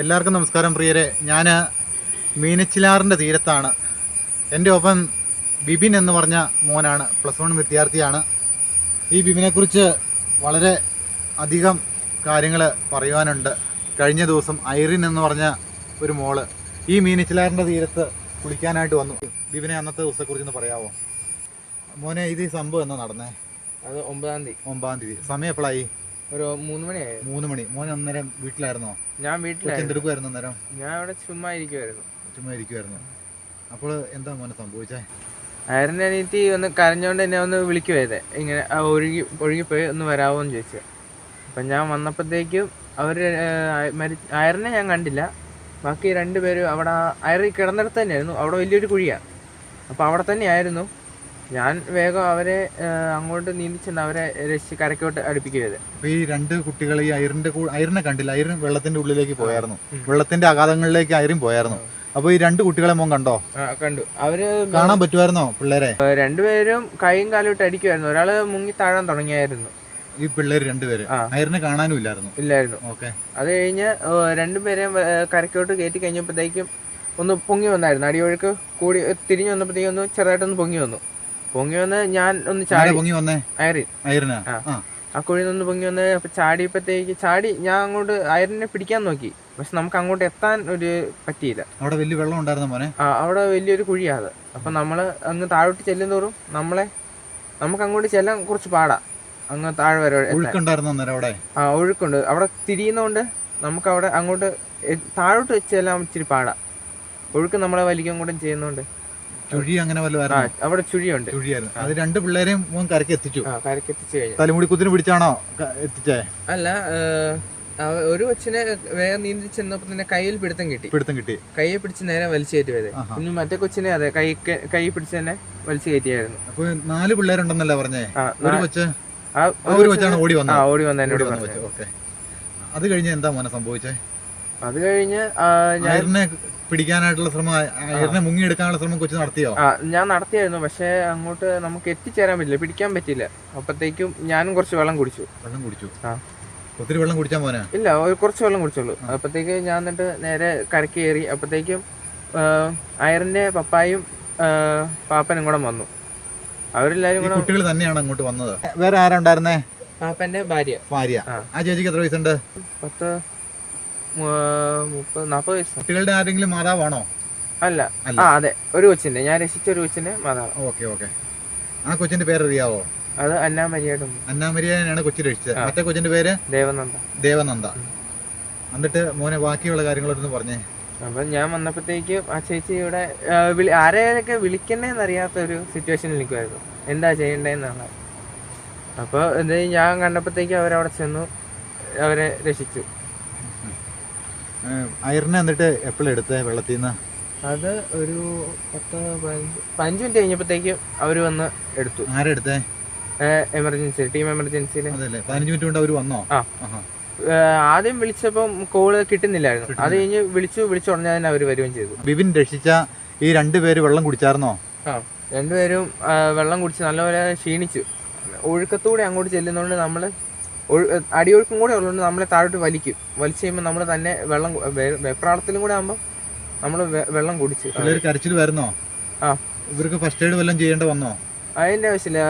എല്ലാവർക്കും നമസ്കാരം പ്രിയരെ. ഞാൻ മീനച്ചിലാറിന്റെ തീരത്താണ്. എന്റെ ഒപ്പം ബിബിൻ എന്ന് പറഞ്ഞ മോനാണ് പ്ലസ് വൺ വിദ്യാർത്ഥിയാണ്. ഈ ബിബിനെക്കുറിച്ച് വളരെ അധികം കാര്യങ്ങൾ പറയുവാനുണ്ട്. കഴിഞ്ഞ ദിവസം ഐറിൻ എന്ന് പറഞ്ഞ ഒരു മോൾ ഈ മീനച്ചിലാറിന്റെ തീരത്ത് കുളിക്കാനായിട്ട് വന്നു. ബിബിനെ അന്നത്തെ ദിവസത്തെക്കുറിച്ച് ഒന്ന് പറയാമോ മോനെ ഇത് ഈ സംഭവം എന്നാ നടന്നേ? അത് ഒമ്പതാം തീയതി. ഒമ്പതാം തീയതി. സമയം എപ്പോഴായി ഒരു മൂന്ന് മണിയായി? മൂന്ന് മണി. മോൻ അന്നേരം വീട്ടിലായിരുന്നോ? ഞാൻ വീട്ടിലായിരുന്നു. അന്നേരം? ഞാൻ അവിടെ ചുമ്മാ ഇരിക്കുമായിരുന്നു ചുമ്മാ ഇരിക്കുമായിരുന്നു അപ്പോൾ എന്താ മോനെ സംഭവിച്ചേ? അയറിന്റെ അനിയത്തി ഒന്ന് കരഞ്ഞോണ്ട് എന്നെ ഒന്ന് വിളിക്കുവായത്. ഇങ്ങനെ ഒഴുകി ഒഴുകിപ്പോയി ഒന്ന് വരാമോ എന്ന് ചോദിച്ചു. അപ്പം ഞാൻ വന്നപ്പോഴത്തേക്കും അവർ അയറിനെ ഞാൻ കണ്ടില്ല. ബാക്കി രണ്ടുപേരും അവിടെ അയറി കിടന്നിടത്ത് തന്നെയായിരുന്നു. അവിടെ വലിയൊരു കുഴിയാണ് അപ്പോൾ അവിടെ തന്നെയായിരുന്നു. ഞാൻ വേഗം അവരെ അങ്ങോട്ട് നീന്തി അവരെ രക്ഷി കരക്കോട്ട് അടുപ്പിക്കരുത് അപ്പൊ ഈ രണ്ട് കുട്ടികൾ ഈ അയറിന്റെ അയറിനെ കണ്ടില്ല അയറിൻ വെള്ളത്തിന്റെ ഉള്ളിലേക്ക് പോയായിരുന്നു. വെള്ളത്തിന്റെ അഗാധങ്ങളിലേക്ക് അയറിൻ പോയായിരുന്നു. അപ്പൊ ഈ രണ്ട് കുട്ടികളെ മോൻ കണ്ടോ? കണ്ടു. അവർ കാണാൻ പറ്റുമായിരുന്നോ പിള്ളേരെ? രണ്ടുപേരും കൈയും കാലും ഇട്ട് അടിക്കുമായിരുന്നു ഒരാൾ മുങ്ങി താഴാൻ തുടങ്ങിയായിരുന്നു. ഈ പിള്ളേര് രണ്ടുപേര്. അയറിനെ കാണാനും ഇല്ലായിരുന്നു. ഇല്ലായിരുന്നു. ഓക്കെ. അത് കഴിഞ്ഞ് രണ്ടുപേരെയും കരക്കോട്ട് കയറ്റി കഴിഞ്ഞപ്പോഴത്തേക്കും ഒന്ന് പൊങ്ങി വന്നായിരുന്നു. അടിയൊഴുക്ക് കൂടി തിരിഞ്ഞു വന്നപ്പോഴത്തേക്കും ഒന്ന് ചെറുതായിട്ടൊന്ന് പൊങ്ങി വന്നു. പൊങ്ങി വന്ന് ഞാൻ ഒന്ന് ചാടി പൊങ്ങി വന്നേ? അയറി അയറിനാ ആ. കുഴി കുഴിയിൽ നിന്ന് പൊങ്ങി വന്ന് അപ്പൊ ചാടിയപ്പോഴത്തേക്ക് ചാടി ഞാൻ അങ്ങോട്ട് അയറിനെ പിടിക്കാൻ നോക്കി. പക്ഷെ നമുക്ക് അങ്ങോട്ട് എത്താൻ ഒരു പറ്റിയില്ല. അവിടെ വലിയ വെള്ളം ഉണ്ടായിരുന്നു മോനെ? ആ അവിടെ വലിയൊരു കുഴിയാണ്. അപ്പൊ നമ്മൾ അങ്ങ് താഴോട്ട് ചെല്ലും തോറും നമ്മളെ നമുക്ക് അങ്ങോട്ട് ചെല്ലാൻ കുറച്ച് പാടാ. അങ്ങ് താഴെ വരെ അവിടെ? ആ ഒഴുക്കുണ്ട്. അവിടെ തിരിയുന്നോണ്ട് നമുക്ക് അവിടെ അങ്ങോട്ട് താഴോട്ട് ചെല്ലാൻ ഇച്ചിരി പാടാ. ഒഴുക്ക് നമ്മളെ വലിക്കും കൂടെ ചെയ്യുന്നോണ്ട്. ചുഴി അങ്ങനെ വല്ല അവിടെ ചുഴിയുണ്ട്. ചുഴിയായിരുന്നു. അത് രണ്ട് പിള്ളേരെയും മോൻ കരക്ക് എത്തിച്ചു. കരക്ക് എത്തിച്ചു കഴിഞ്ഞു. തലമുടി കുത്തിന് പിടിച്ചാണോ എത്തിച്ചേ? അല്ല ഒരു കൊച്ചിനെ വേഗം നീന്തി ചെന്നപ്പോ തന്നെ കയ്യിൽ പിടുത്തം കിട്ടി. പിടുത്തം കിട്ടി. കയ്യെ പിടിച്ച് നേരെ വലിച്ചു കയറ്റിയത്. പിന്നെ മറ്റേ കൊച്ചിനെ അതെ കൈ കൈ പിടിച്ച് തന്നെ വലിച്ചു കയറ്റിയായിരുന്നു. അപ്പൊ നാല് പിള്ളേരുണ്ടെന്നല്ലേ പറഞ്ഞേ? ഒരു കൊച്ച് ഒരു കൊച്ചാണ് ഓടി വന്നത്. ഓടി വന്ന എന്നോട് അത് കഴിഞ്ഞ് എന്താ മോനെ സംഭവിച്ചേ? അത് കഴിഞ്ഞ് ഞാൻ പിടിക്കാനായിട്ടുള്ള ശ്രമം മുങ്ങി മുങ്ങിയെടുക്കാനുള്ള ശ്രമം കൊച്ചു നടത്തിയോ? ഞാൻ നടത്തിയായിരുന്നു പക്ഷെ അങ്ങോട്ട് നമുക്ക് എത്തിച്ചേരാൻ പറ്റില്ല പിടിക്കാൻ പറ്റില്ല. അപ്പത്തേക്കും ഞാനും കുറച്ച് വെള്ളം കുടിച്ചു. വെള്ളം കുടിച്ചു. ഒത്തിരി വെള്ളം കുടിച്ചാൽ മോനെ? ഇല്ല കുറച്ച് വെള്ളം കുടിച്ചുള്ളൂ അപ്പത്തേക്ക് ഞാൻ എന്നിട്ട് നേരെ കരക്ക് കയറി അപ്പത്തേക്കും അയറിന്റെ പപ്പായും പാപ്പനും കൂടെ വന്നു. അവരെല്ലാരും കൂടെ കുട്ടികൾ തന്നെയാണ് അങ്ങോട്ട് വന്നത്. വേറെ ആരാ ഉണ്ടായിരുന്നേ? പാപ്പന്റെ ഭാര്യ. ഭാര്യ. ആ. ചേച്ചിക്ക് എത്ര വയസ്സുണ്ട്? പത്ത് മുപ്പത് നാൽപ്പത് വയസ്സ്. കുട്ടികളുടെ ആരെങ്കിലും മാതാവാണോ? അല്ല. ആ അതെ. ഒരു കൊച്ചിന്റെ. ഞാൻ രക്ഷിച്ച ഒരു കൊച്ചിന്റെ മാതാവ്. Okay okay. ആ കൊച്ചിന്റെ പേര് അറിയാവോ അത് അന്നാമരിയായിട്ട് അന്നാമരിയാണ് കൊച്ചി രക്ഷിച്ചത്. മറ്റേ കൊച്ചിന്റെ പേര്? ദേവനന്ദ. ദേവനന്ദ. എന്നിട്ട് മോനെ ബാക്കിയുള്ള കാര്യങ്ങളൊന്ന് പറഞ്ഞേ. അപ്പൊ ഞാൻ വന്നപ്പോഴത്തേക്ക് ആ ചേച്ചി ഇവിടെ വിളി ആരെയൊക്കെ വിളിക്കണ്ടേന്ന് അറിയാത്ത ഒരു സിറ്റുവേഷനിൽ നിൽക്കുമായിരുന്നു എന്താ ചെയ്യണ്ടേന്നാണ്. അപ്പോൾ എന്ത് ഞാൻ കണ്ടപ്പോഴത്തേക്ക് അവരവിടെ ചെന്നു അവരെ രക്ഷിച്ചു. അയറിനെ എന്നിട്ട് എപ്പോഴും എടുത്ത വെള്ളത്തിൽ നിന്ന് അത് ഒരു പത്ത് പതിനഞ്ച് പതിനഞ്ച് മിനിറ്റ് കഴിഞ്ഞപ്പോഴത്തേക്കും അവർ വന്ന് എടുത്തു. ആരെടുത്തേ എമർജൻസി ടീം എമർജൻസിയിൽ അതല്ലേ പതിനഞ്ച് മിനിറ്റ് കൊണ്ട് അവർ വന്നോ? ആ. ആദ്യം വിളിച്ചപ്പം കോൾ കിട്ടുന്നില്ലായിരുന്നു. അത് കഴിഞ്ഞ് വിളിച്ചു വിളിച്ചു ഉടനെ തന്നെ അവർ വരികയും ചെയ്തു. ബിബിൻ രക്ഷിച്ച ഈ രണ്ടുപേര് വെള്ളം കുടിച്ചായിരുന്നോ ആ രണ്ടുപേരും വെള്ളം കുടിച്ച് നല്ലപോലെ ക്ഷീണിച്ചു. ഒഴുക്കത്തൂടെ അങ്ങോട്ട് ചെല്ലുന്നതുകൊണ്ട് നമ്മൾ അടിയൊഴുക്കും കൂടെ ഉള്ളതുകൊണ്ട് നമ്മളെ താഴോട്ട് വലിക്കും. വലിച്ചു കഴിയുമ്പോൾ നമ്മൾ തന്നെ വെള്ളം വെപ്രാളത്തിലും കൂടെ ആകുമ്പോൾ നമ്മൾ വെള്ളം കുടിച്ച് കരച്ചിൽ വരുന്നോ? ആ. ഇവർക്ക് ഫസ്റ്റ് എയ്ഡ് വല്ലതും ചെയ്യേണ്ട വന്നോ? അതിന്റെ ആവശ്യമില്ല.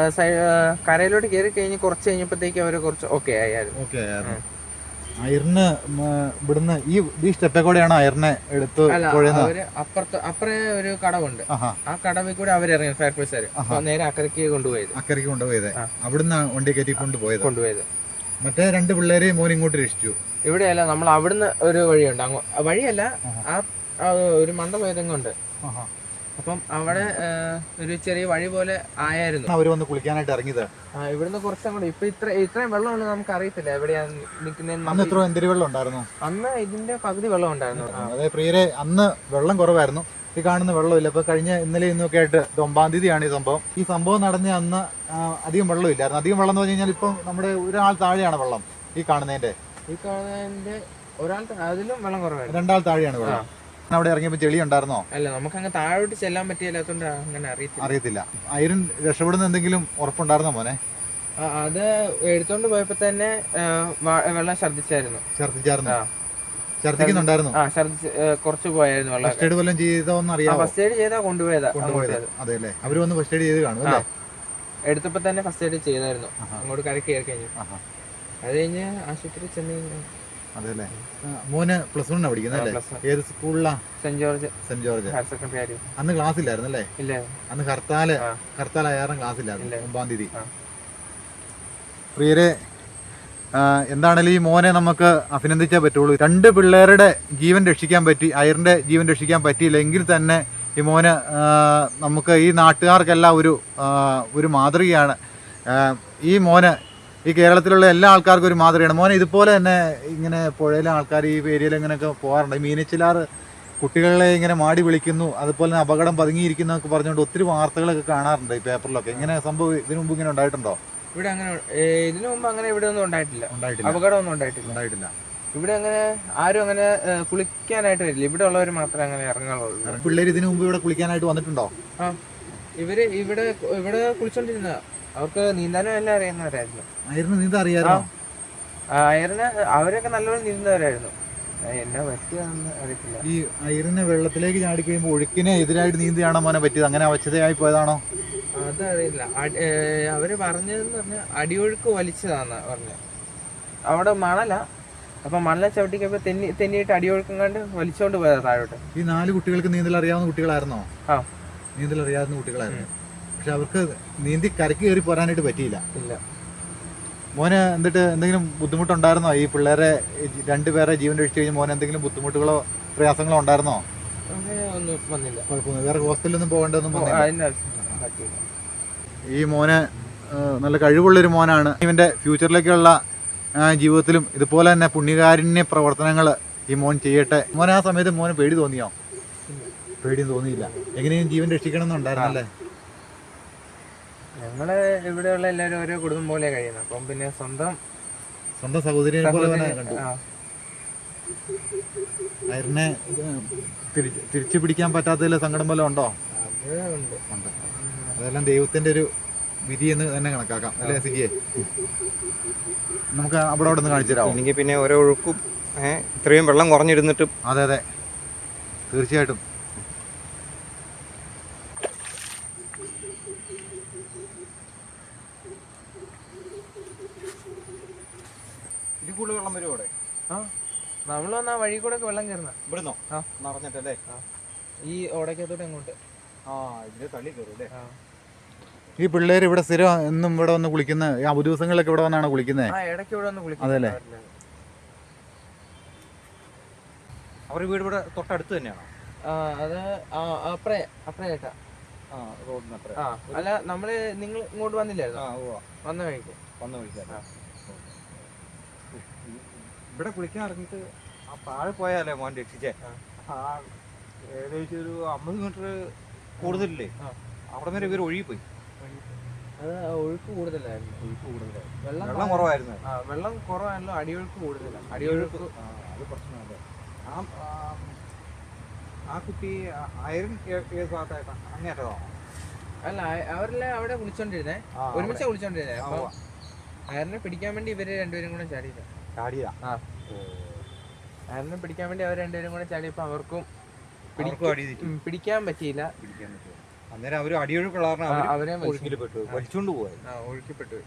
കരയിലോട്ട് കയറി കഴിഞ്ഞ് കുറച്ച് കഴിഞ്ഞപ്പോഴത്തേക്ക് അവർ കുറച്ച് ഓക്കെ ആയിരുന്നു ഓക്കെ അയറിന് മ, ഇവിടുന്ന് ഈ ഈ സ്റ്റെപ്പെ കൂടെയാണ് അയറിനെ എടുത്ത് അപ്പുറത്ത് അപ്പുറേ ഒരു കടവുണ്ട്. ആ കടവിൽ കൂടെ അവരിറങ്ങി ഫയർഫോഴ്സുകാർ. നേരെ അക്കരയ്ക്ക് കൊണ്ടുപോയത്. അക്കരയ്ക്ക് കൊണ്ടുപോയത്. അവിടുന്ന് വണ്ടി കയറ്റി കൊണ്ടുപോയത്? കൊണ്ടുപോയത്. മറ്റേ രണ്ട് പിള്ളേരെ മോൻ ഇങ്ങോട്ട് രക്ഷിച്ചു. ഇവിടെയല്ല നമ്മൾ അവിടുന്ന് ഒരു വഴിയുണ്ട്. അങ്ങോ വഴിയല്ല ആ ഒരു ഒരു ഏതെങ്കിലും ഉണ്ട് അപ്പം അവിടെ ഒരു ചെറിയ വഴി പോലെ ആയായിരുന്നു. അവർ വന്ന് കുളിക്കാനായിട്ട് ഇറങ്ങിയത്. ഇവിടുന്ന് കുറച്ചങ്ങോട്ട്. ഇപ്പൊ ഇത്ര ഇത്രയും വെള്ളമുണ്ട് നമുക്ക് അറിയത്തില്ല എവിടെയാ നിൽക്കുന്നതെന്ന് അന്ന് എത്ര വെള്ളം ഉണ്ടായിരുന്നു? അന്ന് ഇതിന്റെ പകുതി വെള്ളം ഉണ്ടായിരുന്നു. അതെ പ്രിയരെ അന്ന് വെള്ളം കുറവായിരുന്നു. ഈ കാണുന്ന വെള്ളമില്ല. ഇപ്പൊ കഴിഞ്ഞ ഇന്നലെ ഇന്നൊക്കെ ആയിട്ട് ഇത് ഒമ്പാം തീയതിയാണ് ഈ സംഭവം. ഈ സംഭവം നടന്ന അന്ന് അധികം വെള്ളമില്ലായിരുന്നു. അധികം വെള്ളം എന്ന് പറഞ്ഞു കഴിഞ്ഞാൽ ഇപ്പം നമ്മുടെ ഒരാൾ താഴെയാണ് വെള്ളം ഈ കാണുന്നതിന്റെ. ഈ കാണുന്നതിന്റെ ഒരാൾ അതിലും വെള്ളം കുറവാണ് രണ്ടാൾ താഴെയാണ് വെള്ളം. അവിടെ ഇറങ്ങിയപ്പോൾ ചെളി ഉണ്ടായിരുന്നോ? അല്ല നമുക്ക് അങ്ങ് താഴോട്ട് ചെല്ലാൻ പറ്റിയില്ലാത്തോണ്ട് അങ്ങനെ അറിയത്തില്ല. അറിയത്തില്ല. ഐരൻ രക്ഷപ്പെടുന്ന എന്തെങ്കിലും ഉറപ്പുണ്ടായിരുന്നോ മോനെ? അത് എടുത്തോണ്ട് പോയപ്പോ തന്നെ വെള്ളം ഛർദിച്ചായിരുന്നു ഛർദ്ദിച്ചായിരുന്നു? ആ. ഛർദ്ദിക്കുന്നുണ്ടായിരുന്നു? ആ ഛർദിച്ച് കുറച്ച് പോയായിരുന്നു വെള്ളം ഫസ്റ്റ് എയ്ഡ് വല്ലതും ചെയ്തോന്ന് അറിയാമോ ഫസ്റ്റ് എയ്ഡ് ചെയ്താ കൊണ്ടുപോയതാ കൊണ്ടുപോയത്. അതെ അല്ലേ അവർ വന്ന് ഫസ്റ്റ് എയ്ഡ് ചെയ്ത് കാണും അല്ലേ? എടുത്തപ്പോ തന്നെ ഫസ്റ്റ് എയ്ഡ് ചെയ്തായിരുന്നു. അങ്ങോട്ട് കരക്ക് കയറി കഴിഞ്ഞു. അത് കഴിഞ്ഞ് ആശുപത്രി ചെന്ന് അതെ അല്ലേ മോന് പ്ലസ് വണ്ണാണ് പഠിക്കുന്നത് അല്ലേ. ഏത് സ്കൂളിലാ? Saint George. Saint George. Higher secondary അന്ന് ക്ലാസ് ഇല്ലായിരുന്നു അല്ലേ? ഇല്ല. അന്ന് ഹർത്താൽ. ഹർത്താൽ ആയാറും ക്ലാസ് ഇല്ലായിരുന്നു ഒമ്പാം തീയതി. പ്രിയരെ എന്താണേലും ഈ മോനെ നമുക്ക് അഭിനന്ദിച്ചേ പറ്റുള്ളൂ. രണ്ട് പിള്ളേരുടെ ജീവൻ രക്ഷിക്കാൻ പറ്റി അയറിന്റെ ജീവൻ രക്ഷിക്കാൻ പറ്റിയില്ലെങ്കിൽ തന്നെ ഈ മോന് നമുക്ക് ഈ നാട്ടുകാർക്കെല്ലാം ഒരു ഒരു മാതൃകയാണ്. ഈ മോന് ഈ കേരളത്തിലുള്ള എല്ലാ ആൾക്കാർക്കും ഒരു മാതൃകയാണ്. മോനെ ഇതുപോലെ തന്നെ ഇങ്ങനെ പുഴയിലെ ആൾക്കാർ ഈ ഏരിയയിൽ ഇങ്ങനെയൊക്കെ പോകാറുണ്ട്. മീനച്ചിലാർ കുട്ടികളെ ഇങ്ങനെ മാടി വിളിക്കുന്നു അതുപോലെ തന്നെ അപകടം പതുങ്ങിയിരിക്കുന്നു എന്നൊക്കെ പറഞ്ഞുകൊണ്ട് ഒത്തിരി വാർത്തകളൊക്കെ കാണാറുണ്ട് ഈ പേപ്പറിലൊക്കെ. ഇങ്ങനെ സംഭവം ഇതിനു മുമ്പ് ഇങ്ങനെ ഉണ്ടായിട്ടുണ്ടോ? ഇവിടെ അങ്ങനെ ഇതിനു മുമ്പ് അങ്ങനെ ഇവിടെ ഒന്നും ഉണ്ടായിട്ടില്ല. അപകടമൊന്നും ഉണ്ടായിട്ടില്ല. ഉണ്ടായിട്ടില്ല. ഇവിടെ അങ്ങനെ ആരും അങ്ങനെ കുളിക്കാനായിട്ട് വരില്ല. ഇവിടെ ഉള്ളവർ മാത്രമേ അങ്ങനെ ഇറങ്ങാറുള്ളൂ. പിള്ളേർ ഇതിനു മുമ്പ് ഇവിടെ കുളിക്കാനായിട്ട് വന്നിട്ടുണ്ടോ? ആ ഇവർ ഇവിടെ ഇവിടെ കുളിച്ചോണ്ടിരുന്ന അവർക്ക് നീന്താനും എല്ലാം അറിയുന്നവരായിരുന്നു. ആയിരുന്നു നീന്താ അറിയാറോ ആയിരുന്നു അയറിന് അവരൊക്കെ നല്ലോണം നീന്തുന്നവരായിരുന്നു. എന്നാ പറ്റിയതെന്ന് അറിയത്തില്ല. ഈ അയറിനെ വെള്ളത്തിലേക്ക് ചാടി കഴിയുമ്പോൾ ഒഴുക്കിനെ എതിരായിട്ട് നീന്തിയാണോ മോനെ പറ്റിയത്? അങ്ങനെ അവശതയായി പോയതാണോ? അതറിയില്ല. അവർ പറഞ്ഞതെന്ന് പറഞ്ഞാൽ അടിയൊഴുക്ക് വലിച്ചതാന്ന് പറഞ്ഞ. അവിടെ മണല. അപ്പൊ മണല ചവിട്ടിക്കപ്പോ തെന്നി തെന്നിയിട്ട് അടിയൊഴുക്കും കണ്ട് വലിച്ചോണ്ട് പോയതാ താഴോട്ട്. ഈ നാല് കുട്ടികൾക്ക് നീന്തൽ അറിയാവുന്ന കുട്ടികളായിരുന്നോ? ആ. നീന്തൽ അറിയാവുന്ന കുട്ടികളായിരുന്നു പക്ഷെ അവർക്ക് നീന്തി കരക്ക് കയറി പോരാനായിട്ട് പറ്റിയില്ല. ഇല്ല. മോന് എന്നിട്ട് എന്തെങ്കിലും ബുദ്ധിമുട്ടുണ്ടായിരുന്നോ? ഈ പിള്ളേരെ രണ്ടുപേരെ ജീവൻ രക്ഷിച്ചു കഴിഞ്ഞാൽ മോന് എന്തെങ്കിലും ബുദ്ധിമുട്ടുകളോ പ്രയാസങ്ങളോ ഉണ്ടായിരുന്നോ? ഒന്നും വന്നില്ല. കുഴപ്പമൊന്നും വേറെ ഹോസ്പിറ്റലൊന്നും പോകേണ്ടതൊന്നും ഈ മോന് നല്ല കഴിവുള്ളൊരു മോനാണ്. ഇവന്റെ ഫ്യൂച്ചറിലേക്കുള്ള ജീവിതത്തിലും ഇതുപോലെ തന്നെ പുണ്യകാരുണ്യ പ്രവർത്തനങ്ങൾ ഈ മോൻ ചെയ്യട്ടെ. മോൻ ആ സമയത്ത് മോന് പേടി തോന്നിയോ? പേടിയും തോന്നിയില്ല. എങ്ങനെയും ജീവൻ രക്ഷിക്കണം എന്നുണ്ടായിരുന്നല്ലേ ഞങ്ങൾ ഇവിടെയുള്ള എല്ലാവരും ഓരോ കുടുംബം പോലെ കഴിയുന്നത്. അപ്പം പിന്നെ സ്വന്തം സ്വന്തം സഹോദരിയെ പോലെ തന്നെ കണ്ടു. അയറിനെ തിരിച്ചു പിടിക്കാൻ പറ്റാത്തതിൽ സങ്കടം പോലെ ഉണ്ടോ? അത് ഉണ്ട്. ഉണ്ട്. അതെല്ലാം ദൈവത്തിന്റെ ഒരു വിധി എന്ന് തന്നെ കണക്കാക്കാം. അല്ലേ സിജിയെ നമുക്ക് അവിടെ അവിടെ നിന്ന് കാണിച്ചു തരാമോ അല്ലെങ്കിൽ പിന്നെ ഓരോ ഒഴുക്കും ഇത്രയും വെള്ളം കുറഞ്ഞിരുന്നിട്ടും അതെ അതെ. തീർച്ചയായിട്ടും. കൂടുതൽ വെള്ളം വരും അവിടെ? ആ നമ്മൾ വന്ന് വഴി കൂടെ ഒക്കെ വെള്ളം കയറുന്ന ഇവിടുന്നോ? ആ. നിറഞ്ഞിട്ടല്ലേ? ഈ ഓടക്കത്തോട്ട് അങ്ങോട്ട് ആ ഇതിന്റെ തള്ളി കയറും അല്ലേ. ഈ പിള്ളേർ ഇവിടെ സ്ഥിരം എന്നും ഇവിടെ വന്ന് കുളിക്കുന്ന അവധി ദിവസങ്ങളിലൊക്കെ ഇവിടെ വന്നാണ് കുളിക്കുന്നത് ആ ഇടയ്ക്ക് ഇവിടെ ഒന്ന് കുളിക്കും. അതെല്ലേ? അവരുടെ വീട് ഇവിടെ തൊട്ടടുത്ത് തന്നെയാണോ? അത് അപ്പറേ അപ്പറേ ആ റോഡിന് ആ അല്ല നമ്മൾ നിങ്ങൾ ഇങ്ങോട്ട് വന്നില്ലായിരുന്നു? ആ ഓ വന്ന വഴിക്ക്. വന്ന വിളിക്കാൻ ഇവിടെ കുളിക്കാൻ ഇറങ്ങിയിട്ട് ആ താഴെ പോയാലേ മോൻ രക്ഷിച്ചേ ആ. ഏകദേശം ഒരു അമ്പത് മീറ്റർ കൂടുതലില്ലേ? ആ. അവിടെ വരെ ഇവർ ഒഴുകിപ്പോയി. അത് ഒഴുക്ക് കൂടുതലായിരുന്നു. ഒഴുക്ക് കൂടുതലായിരുന്നു. വെള്ളം വെള്ളം കുറവായിരുന്നു. ആ വെള്ളം കുറവാണല്ലോ അടിയൊഴുക്ക് കൂടുതലാണ് അടിയൊഴുക്ക് അത് പ്രശ്നമല്ല. ആ ആ, കുട്ടി അയറിൻ ഏത് ഭാഗത്തായിട്ടാ? അങ്ങേറ്റതാണോ അല്ല അവരെല്ലാം അവിടെ കുളിച്ചോണ്ടിരുന്നേ ഒരുമിച്ച് കുളിച്ചോണ്ടിരുന്നേ അപ്പൊ അയറിനെ പിടിക്കാൻ വേണ്ടി ഇവർ രണ്ടുപേരും കൂടെ ചാടിയില്ല ചാടിയതാ? ആ. അയറിനെ പിടിക്കാൻ വേണ്ടി അവർ രണ്ടുപേരും കൂടെ ചാടിയപ്പോ അവർക്കും പിടിക്കാൻ പറ്റിയില്ല. പിടിക്കാൻ പറ്റുമോ? അന്നേരം അവർ അടിയൊഴുക്കുള്ള കാരണം അവർ. ഒഴുക്കിൽ പെട്ടു വലിച്ചുകൊണ്ട് പോയി ആ ഒഴുക്കിപ്പെട്ടു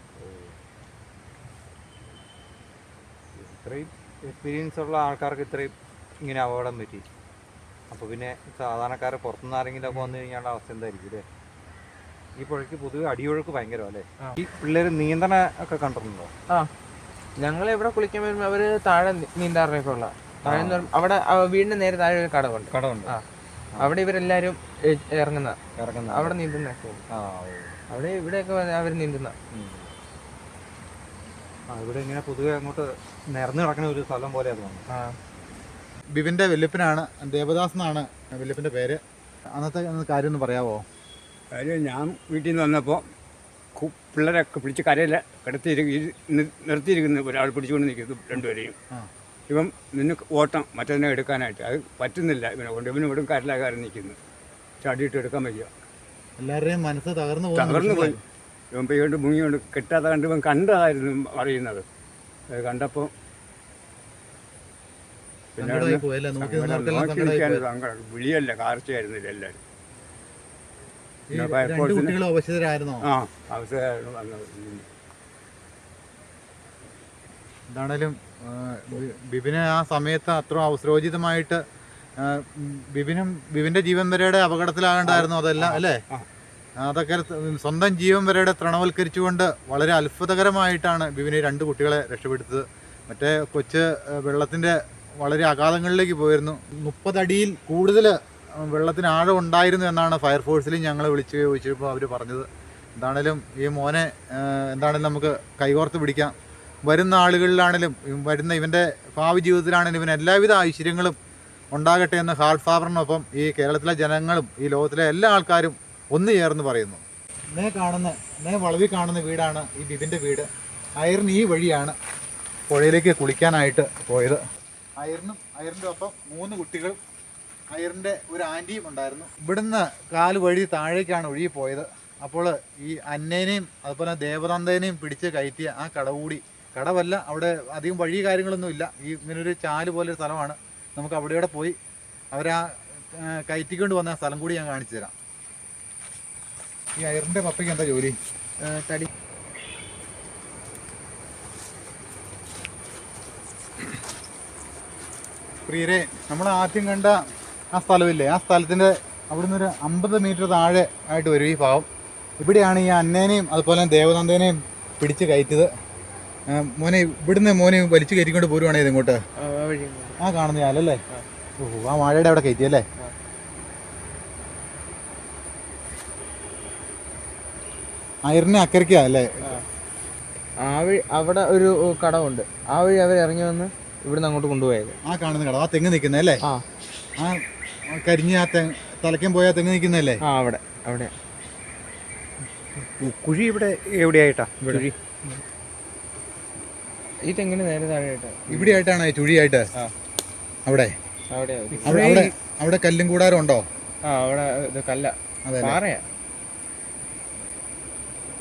ഇത്രയും എക്സ്പീരിയൻസ് ഉള്ള ആൾക്കാർക്ക് ഇത്രയും ഇങ്ങനെ അപകടം പറ്റി. അപ്പോൾ പിന്നെ സാധാരണക്കാരെ പുറത്തുനിന്ന് ആരെങ്കിലും ഒക്കെ വന്നു കഴിഞ്ഞാൽ അവസ്ഥ എന്തായിരിക്കും അല്ലേ? ഈ പുഴയ്ക്ക് പൊതുവെ അടിയൊഴുക്ക് ഭയങ്കരം അല്ലേ? ഈ പിള്ളേർ നിയന്ത്രണ ഒക്കെ കണ്ടിട്ടുണ്ടോ? ആ. ഞങ്ങൾ എവിടെ കുളിക്കാൻ വരുമ്പോൾ അവർ താഴെ നീന്താറിനൊക്കെ ഉള്ള താഴെ അവിടെ ആ വീടിന് നേരെ താഴെ ഒരു കടവുണ്ട്. കടവുണ്ട്. ആ. അവിടെ ഇവരെല്ലാരും ഇറങ്ങുന്ന ഇറങ്ങുന്ന അവിടെ നീന്തുന്ന. അവിടെ ഇവിടെയൊക്കെ അവർ നീന്തുന്ന. ആ ഇവിടെ ഇങ്ങനെ പൊതുവെ അങ്ങോട്ട് നിറഞ്ഞു കിടക്കുന്ന ഒരു സ്ഥലം പോലെ അതുകൊണ്ട് തോന്നുന്നു ബിബിന്റെ വെല്ലുപ്പിനാണ് ദേവദാസ് എന്നാണ് വെല്ലുപ്പിന്റെ പേര്. അന്നത്തെ കാര്യം ഒന്ന് പറയാവോ? കാര്യം ഞാൻ വീട്ടിൽ നിന്ന് വന്നപ്പോൾ പിള്ളേരൊക്കെ പിടിച്ച് കരയിൽ കിടത്തിയിരിക്കും നിർത്തിയിരിക്കുന്നു. ഒരാൾ പിടിച്ചുകൊണ്ട് നിൽക്കുന്നു രണ്ടുപേരെയും. ആ. ഇവൻ നിന്ന് ഓട്ടം മറ്റതിനെ എടുക്കാനായിട്ട്. അത് പറ്റുന്നില്ല. ഇവനെ കൊണ്ട് ഇവനും ഇവിടും കരലാകാരം നിൽക്കുന്നു. ചാടിയിട്ട് എടുക്കാൻ വയ്യ. എല്ലാവരുടെയും മനസ്സ് തകർന്നു തകർന്നു പോയി. ഇവൻ പെയ്യോണ്ട് മുങ്ങിയോണ്ട് കിട്ടാതെ കണ്ട് ഇവൻ കണ്ടതായിരുന്നു അറിയുന്നത്. അത് കണ്ടപ്പോൾ പിന്നെ നോക്കി നിൽക്കാൻ സങ്കടം. വിളിയല്ല കാർച്ചയായിരുന്നില്ല എല്ലാവരും. അവശതരായിരുന്നോ? ആ വന്നത്. ഉം. എന്താണേലും ബിബിന് ആ സമയത്ത് അത്ര അവസരോചിതമായിട്ട് ബിബിനും ബിബിന്റെ ജീവൻ വരെയുടെ അപകടത്തിലാകേണ്ടായിരുന്നു അതെല്ലാം അല്ലേ. അതൊക്കെ സ്വന്തം ജീവൻ വരെയുടെ തൃണവൽക്കരിച്ചുകൊണ്ട് വളരെ അത്ഭുതകരമായിട്ടാണ് ബിബിന് രണ്ട് കുട്ടികളെ രക്ഷപ്പെടുത്തത്. മറ്റേ കൊച്ച് വെള്ളത്തിന്റെ വളരെ അഗാധങ്ങളിലേക്ക് പോയിരുന്നു. മുപ്പതടിയിൽ കൂടുതൽ വെള്ളത്തിന് ആഴം ഉണ്ടായിരുന്നു എന്നാണ് ഫയർഫോഴ്സിൽ ഞങ്ങൾ വിളിച്ചു ചോദിച്ചപ്പോൾ അവർ പറഞ്ഞത്. എന്താണേലും ഈ മോനെ എന്താണേലും നമുക്ക് കൈകോർത്ത് പിടിക്കാം. വരുന്ന ആളുകളിലാണേലും വരുന്ന ഇവന്റെ ഭാവി ജീവിതത്തിലാണേലും ഇവൻ എല്ലാവിധ ഐശ്വര്യങ്ങളും ഉണ്ടാകട്ടെ എന്ന് ഹാർട്ട് ഫാബറിനൊപ്പം ഈ കേരളത്തിലെ ജനങ്ങളും ഈ ലോകത്തിലെ എല്ലാ ആൾക്കാരും ഒന്നു ചേർന്ന് പറയുന്നു. നേ കാണുന്ന നേ വളവി കാണുന്ന വീടാണ് ഈ ബിബിന്റെ വീട്. അയറിന് ഈ വഴിയാണ് പുഴയിലേക്ക് കുളിക്കാനായിട്ട് പോയത്. അയറിനും അയറിന്റെ ഒപ്പം മൂന്ന് കുട്ടികളും അയറിന്റെ ഒരു ആന്റിയും ഉണ്ടായിരുന്നു. ഇവിടുന്ന് കാൽ വഴി താഴേക്കാണ് ഒഴുകി പോയത്. അപ്പോൾ ഈ അന്നേനെയും അതുപോലെ ദേവതന്തേനെയും പിടിച്ച് കയറ്റിയ ആ കടകൂടി കടവല്ല അവിടെ അധികം വഴി കാര്യങ്ങളൊന്നും ഇല്ല. ഈ ഇങ്ങനൊരു ചാൽ പോലൊരു സ്ഥലമാണ്. നമുക്ക് അവിടെയോടെ പോയി അവരാ കയറ്റിക്കൊണ്ട് വന്ന സ്ഥലം കൂടി ഞാൻ കാണിച്ചു തരാം. ഈ അയറിന്റെ പപ്പയ്ക്ക് എന്താ ജോലി? തടി പ്രിയരെ നമ്മൾ ആദ്യം കണ്ട ആ സ്ഥലമില്ലേ? ആ സ്ഥലത്തിന്റെ അവിടുന്ന് ഒരു അമ്പത് മീറ്റർ താഴെ ആയിട്ട് വരും ഈ ഭാവം ഇവിടെയാണ് ഈ അന്നേനെയും അതുപോലെ ദേവനന്ദേനെയും പിടിച്ച് കയറ്റിയത്. മോനെ ഇവിടുന്ന് മോനെ വലിച്ചു കയറ്റിക്കൊണ്ട് പോരുവാണേ ഇതിങ്ങോട്ട് ഇങ്ങോട്ട്. ആ, കാണുന്ന ഞാനല്ലേ? ഓഹോ ആ വാഴയുടെ അവിടെ കയറ്റിയല്ലേ അല്ലേ? അയറിനെ അക്കരയ്ക്കാ അല്ലേ? ആ. വഴി അവിടെ ഒരു കടമുണ്ട് ആ വഴി അവർ ഇറങ്ങി വന്ന് ഇവിടുന്ന് അങ്ങോട്ട് കൊണ്ടുപോയത്. ആ കാണുന്ന കട ആ തെങ്ങ് നിൽക്കുന്നല്ലേ ആ. കരിഞ്ഞ ആ തെങ്ങ് തലക്കം പോയ തെങ്ങ് നിൽക്കുന്നല്ലേ ആ അവിടെ അവിടെ. കുഴി ഇവിടെ എവിടെയായിട്ടാ? കുഴി. ഈ തെങ്ങിന് നേരെ താഴെയായിട്ട്? ഇവിടെ ആയിട്ടാണ് ചുഴിയായിട്ട്. അവിടെ. അവിടെ. അവിടെ അവിടെ അവിടെ കല്ലും കൂടാരം ഉണ്ടോ? ആ അവിടെ ഇത് കല്ല. പാറയാ.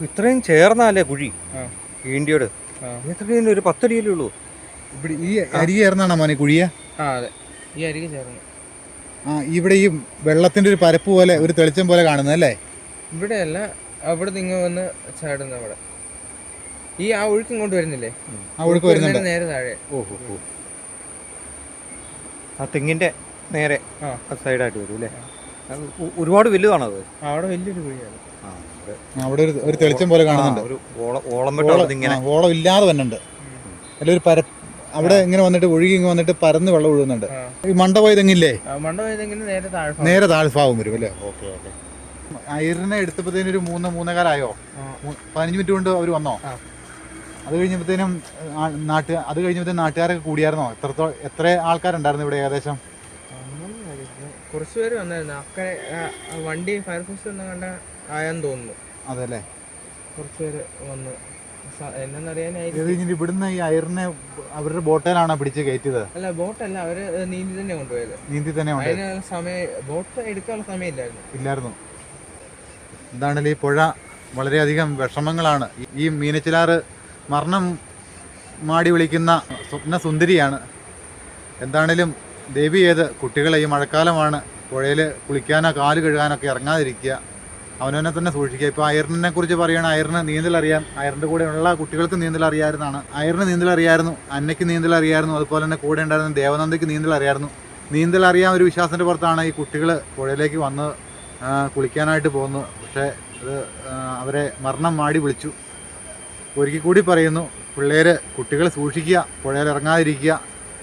ഇത്രയും ചേർന്നാലേ കുഴി. ഇന്ത്യയോട്. എത്രയും ഒരു പത്തടിയല്ലേ ഉള്ളൂ? ഇവിടെ ഈ അരി ചേർന്നാണോ മോനെ കുഴിയ? ആ അതെ. ഈ അരികെ ചേർന്ന്. ആ ഇവിടെ ഈ വെള്ളത്തിന്റെ ഒരു പരപ്പ് പോലെ ഒരു തെളിച്ചം പോലെ കാണുന്നല്ലേ ഇവിടെയല്ല അവിടെ നിങ്ങൾ വന്ന് ചാടുന്ന അവിടെ. ഈ ആ ഒഴുക്കും കൊണ്ട് വരുന്നില്ലേ? ആ ഒഴുക്ക് വരുന്നുണ്ട്. നേരെ താഴെ. ഓഹോ ഓ ആ തെങ്ങിന്റെ നേരെ ആ. സൈഡായിട്ട് വരും അല്ലേ? അത് ഒ- ഒരുപാട് വലുതാണോ അത് ആ, അവിടെ വലിയൊരു കുഴിയാണ്. ആ, അവിടെ ഒരു ഒരു തെളിച്ചം പോലെ കാണുന്നുണ്ട്. ഒരു ഓളം ഓളം വെട്ടം ഓളം- അവിടെ ആ, ഓളം ഇല്ലാതെ വന്നുണ്ട് അല്ല ഒരു പര അവിടെ ഇങ്ങനെ വന്നിട്ട് ഒഴുകി ഇങ്ങനെ വന്നിട്ട് പരന്ന് വെള്ളം ഒഴുകുന്നുണ്ട്. ആ. ഈ മണ്ട പോയ തെങ്ങില്ലേ ആ, നേരെ താഴെ നേരെ താഴ്ഭാവം വരും അല്ലേ? Okay okay. അയറിനെ എടുത്തപ്പോഴത്തേനൊരു ഒരു മൂന്ന് മൂന്നേകാലായോ? ആ. മൂ- പതിനഞ്ച് മിനിറ്റ് കൊണ്ട് അവർ വന്നോ? ആ. അത് കഴിഞ്ഞപ്പോഴത്തേനും നാട്ട് അത് കഴിഞ്ഞപ്പോഴത്തേനും നാട്ടുകാരൊക്കെ കൂടിയായിരുന്നോ? എത്രത്തോളം എത്ര ആൾക്കാരുണ്ടായിരുന്നു ഇവിടെ ഏകദേശം? കുറച്ച് പേര് വന്നായിരുന്നു. അക്കരെ വണ്ടി ഫയർഫോഴ്സ് ഒന്നും കണ്ട ആയെന്ന് തോന്നുന്നു. അതല്ലേ? കുറച്ച് പേര് വന്നു. ഇത് കഴിഞ്ഞിട്ട് ഇവിടുന്ന് ഈ അയറിനെ അവരുടെ ബോട്ടിലാണോ പിടിച്ച് കയറ്റിയത്? അല്ല ബോട്ടല്ല. അവർ നീന്തി തന്നെ കൊണ്ടുപോയത്. നീന്തി തന്നെ സമയം ബോട്ട് എടുക്കാനുള്ള സമയമില്ലായിരുന്നു. ഇല്ലായിരുന്നു. എന്താണല്ലോ ഈ പുഴ. വളരെയധികം വിഷമങ്ങളാണ്. ഈ മീനച്ചിലാറ് മരണം മാടി വിളിക്കുന്ന സ്വപ്ന സുന്ദരിയാണ് എന്താണേലും ദേവി ഏത് കുട്ടികളെ ഈ മഴക്കാലമാണ് പുഴയിൽ കുളിക്കാനോ കാൽ കഴുകാനൊക്കെ ഇറങ്ങാതിരിക്കുക. അവനവനെ തന്നെ സൂക്ഷിക്കുക. ഇപ്പോൾ അയറിനെ കുറിച്ച് പറയുകയാണ് അയറിന് നീന്തൽ അറിയാം അയറിന്റെ കൂടെ ഉള്ള കുട്ടികൾക്ക് നീന്തൽ അറിയാമായിരുന്നാണ് അയറിന് നീന്തൽ അറിയായിരുന്നു അന്നയ്ക്ക് നീന്തൽ അറിയായിരുന്നു അതുപോലെ തന്നെ കൂടെ ഉണ്ടായിരുന്ന ദേവനന്ദയ്ക്ക് നീന്തൽ അറിയായിരുന്നു. നീന്തൽ അറിയാൻ ഒരു വിശ്വാസത്തിന്റെ പുറത്താണ് ഈ കുട്ടികൾ പുഴയിലേക്ക് വന്ന് കുളിക്കാനായിട്ട് പോകുന്നത്. പക്ഷേ അത് അവരെ മരണം മാടി വിളിച്ചു. ഒരിക്കൽ കൂടി പറയുന്നു പിള്ളേർ കുട്ടികൾ സൂക്ഷിക്കുക പുഴയിൽ ഇറങ്ങാതിരിക്കുക.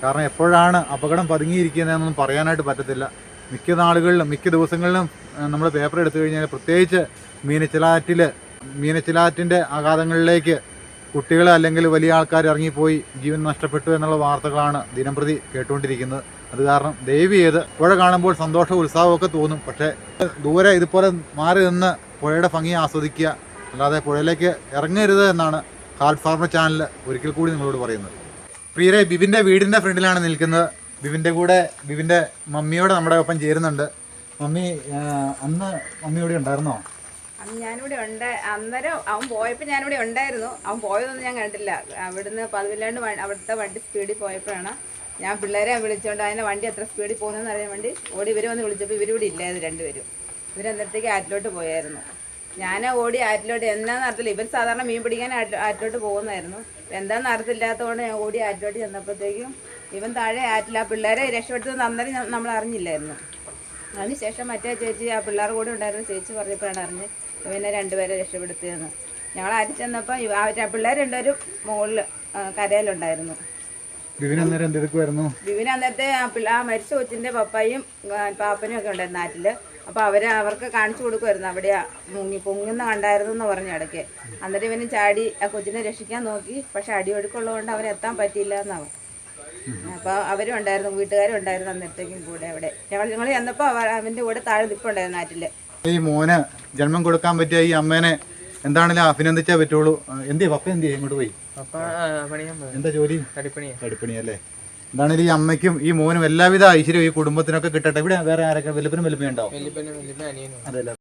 കാരണം എപ്പോഴാണ് അപകടം പതുങ്ങിയിരിക്കുന്നതെന്നൊന്നും പറയാനായിട്ട് പറ്റത്തില്ല. മിക്ക നാളുകളിലും മിക്ക ദിവസങ്ങളിലും നമ്മൾ പേപ്പർ എടുത്തു കഴിഞ്ഞാൽ പ്രത്യേകിച്ച് മീനച്ചിലാറ്റിൽ മീനച്ചിലാറ്റിന്റെ ആഘാതങ്ങളിലേക്ക് കുട്ടികൾ അല്ലെങ്കിൽ വലിയ ആൾക്കാർ ഇറങ്ങിപ്പോയി ജീവൻ നഷ്ടപ്പെട്ടു എന്നുള്ള വാർത്തകളാണ് ദിനംപ്രതി കേട്ടുകൊണ്ടിരിക്കുന്നത്. അത് കാരണം ദയവ് ചെയ്ത് പുഴ കാണുമ്പോൾ സന്തോഷവും ഉത്സാഹവും ഒക്കെ തോന്നും. പക്ഷേ ദൂരെ ഇതുപോലെ മാറി നിന്ന് പുഴയുടെ ഭംഗി ആസ്വദിക്കുക അല്ലാതെ പുഴയിലേക്ക് ഇറങ്ങരുത് എന്നാണ് ഹാർട്ട് ഫാർമർ ചാനൽ ഒരിക്കൽ കൂടി നിങ്ങളോട് പറയുന്നത്. പ്രിയരെ ബിബിന്റെ വീടിന്റെ ഫ്രണ്ടിലാണ് നിൽക്കുന്നത്. ബിബിന്റെ കൂടെ ബിബിന്റെ മമ്മിയോടെ നമ്മുടെ ഒപ്പം ചേരുന്നുണ്ട്. മമ്മി അന്ന് മമ്മിയോടെ ഉണ്ടായിരുന്നോ? ഞാനിവിടെ ഉണ്ട്. അന്നേരം അവൻ പോയപ്പോൾ ഞാനിവിടെ ഉണ്ടായിരുന്നു. അവൻ പോയതൊന്നും ഞാൻ കണ്ടില്ല. അവിടുന്ന് പതിവില്ലാണ്ട് അവിടുത്തെ വണ്ടി സ്പീഡിൽ പോയപ്പോഴാണ് ഞാൻ പിള്ളേരെ വിളിച്ചുകൊണ്ട് അതിന്റെ വണ്ടി എത്ര സ്പീഡിൽ പോകുന്നതെന്ന് അറിയാൻ വേണ്ടി ഓടി ഇവർ വന്ന് വിളിച്ചപ്പോൾ ഇവരിവിടെ ഇല്ലായിരുന്നു രണ്ടുപേരും. ഇവരന്നേരത്തേക്ക് ആറ്റിലോട്ട് പോയായിരുന്നു. ഞാൻ ഓടി ആറ്റിലോട്ട്. എന്താണെന്ന് അറിയത്തില്ല ഇവർ സാധാരണ മീൻ പിടിക്കാൻ ആറ്റ് ആറ്റിലോട്ട് പോകുന്നായിരുന്നു എന്താണെന്ന് അറിയത്തില്ലാത്തതുകൊണ്ട് ഞാൻ ഓടി ആറ്റിലോട്ട് ചെന്നപ്പോഴത്തേക്കും ഇവൻ താഴെ ആറ്റില്ല ആ പിള്ളേരെ രക്ഷപ്പെടുത്തു അന്നേരം നമ്മൾ അറിഞ്ഞില്ലായിരുന്നു. അതിനുശേഷം മറ്റേ ചേച്ചി ആ പിള്ളേർ കൂടെ ഉണ്ടായിരുന്ന ചേച്ചി പറഞ്ഞപ്പോഴാണ് അറിഞ്ഞ് ഇവനെ രണ്ടുപേരെ രക്ഷപ്പെടുത്തിയെന്ന്. ഞങ്ങൾ ആറ്റി ചെന്നപ്പോൾ ആ പിള്ളേർ രണ്ടുപേരും മുകളിൽ കരയിലുണ്ടായിരുന്നു. ബിബിൻ അന്നേരം എന്തെടുക്കുമായിരുന്നു വിവിന് അന്നത്തെ ആ മരിച്ച കൊച്ചിന്റെ പപ്പായും പാപ്പനും ഒക്കെ ഉണ്ടായിരുന്നു നാട്ടിൽ അപ്പോൾ അവർ അവർക്ക് കാണിച്ചു കൊടുക്കുമായിരുന്നു അവിടെ മുങ്ങി പൊങ്ങുന്ന കണ്ടായിരുന്നു എന്ന് പറഞ്ഞു ഇടയ്ക്ക്. അന്നേരം ഇവന് ചാടി ആ കൊച്ചിനെ രക്ഷിക്കാൻ നോക്കി. പക്ഷെ അടിയൊഴുക്കുള്ളതുകൊണ്ട് അവരെ എത്താൻ പറ്റിയില്ല എന്നാവും അപ്പോൾ അവരും ഉണ്ടായിരുന്നു വീട്ടുകാരും ഉണ്ടായിരുന്നു അന്നേരത്തേക്കും കൂടെ അവിടെ. ഞങ്ങൾ ഞങ്ങൾ ചെന്നപ്പോൾ അവർ അവന്റെ കൂടെ താഴെ നിൽപ്പുണ്ടായിരുന്നു നാട്ടിൽ ഈ മോന് ജന്മം കൊടുക്കാൻ പറ്റിയ ഈ അമ്മേനെ എന്താണെങ്കിലും അഭിനന്ദിച്ചേ പറ്റുള്ളൂ. എന്തിയാ? പപ്പ എന്തിയാ? ഇങ്ങോട്ട് പോയി? എന്താ ജോലി? കടിപ്പണിയാ കടുപ്പണി അല്ലേ? എന്താണെങ്കിലും ഈ അമ്മയ്ക്കും ഈ മോനും എല്ലാവിധ ഐശ്വര്യവും ഈ കുടുംബത്തിനൊക്കെ കിട്ടട്ടെ. ഇവിടെ വേറെ ആരൊക്കെ? വലുപ്പനും അനിയനും. അതെല്ലാം?